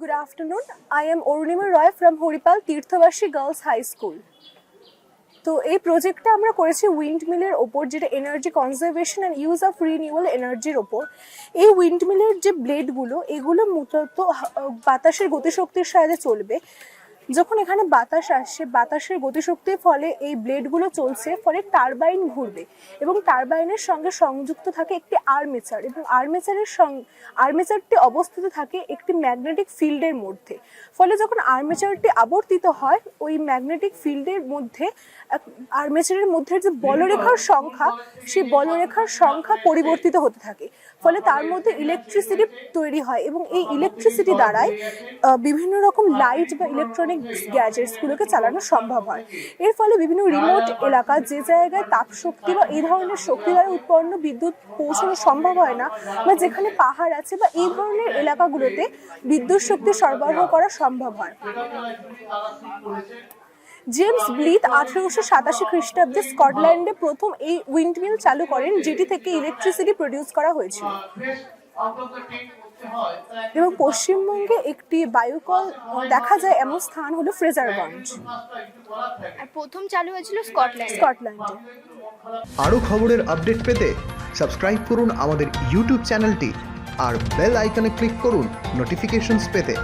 Good afternoon. I am Orunima Roy from Horipal Tirthabasi girls high school তো এই প্রজেক্টটা আমরা করেছি উইন্ড মিলের ওপর, যেটা energy conservation and use of renewal এনার্জির ওপর। এই উইন্ড মিলের যে ব্লেডগুলো এগুলো মূলত বাতাসের গতিশক্তির সাহায্যে চলবে। যখন এখানে বাতাস আসছে, বাতাসের গতিশক্তির ফলে এই ব্লেডগুলো চলছে, ফলে টারবাইন ঘুরবে এবং টারবাইনের সঙ্গে সংযুক্ত থাকে একটি আর্মেচার এবং আর্মেচারের সঙ্গে আর্মেচারটি অবস্থিত থাকে একটি ম্যাগনেটিক ফিল্ডের মধ্যে। ফলে যখন আর্মেচারটি আবর্তিত হয়, ওই ম্যাগনেটিক ফিল্ডের মধ্যে আর্মেচারের মধ্যে যে বলরেখার সংখ্যা, সেই বলরেখার সংখ্যা পরিবর্তিত হতে থাকে। ফলে তার মধ্যে ইলেকট্রিসিটি তৈরি হয় এবং এই ইলেকট্রিসিটি দ্বারাই বিভিন্ন রকম লাইট বা ইলেকট্রনিক গ্যাজেটসগুলোকে চালানো সম্ভব হয়। এর ফলে বিভিন্ন রিমোট এলাকা যে জায়গায় তাপশক্তি বা এই ধরনের শক্তি দ্বারা উৎপন্ন বিদ্যুৎ পৌঁছানো সম্ভব হয় না বা যেখানে পাহাড় আছে বা এই ধরনের এলাকাগুলোতে বিদ্যুৎ শক্তি সরবরাহ করা সম্ভব হয়। জেমস ব্লিথ আঠেরোশো সাতাশি খ্রিস্টাব্দে স্কটল্যান্ডে প্রথম এই উইন্ডমিল চালু করেন, যেটি থেকে ইলেকট্রিসিটি প্রডিউস করা হয়েছিল। এবং পশ্চিমবঙ্গে একটি বায়ুকল দেখা যায় এমন স্থান হলো ফ্রেজারগঞ্জ আর প্রথম চালু হয়েছিল স্কটল্যান্ড স্কটল্যান্ডে আরও খবরের আপডেট পেতে সাবস্ক্রাইব করুন আমাদের ইউটিউব চ্যানেলটি আর বেল আইকনে ক্লিক করুন নোটিফিকেশনস পেতে।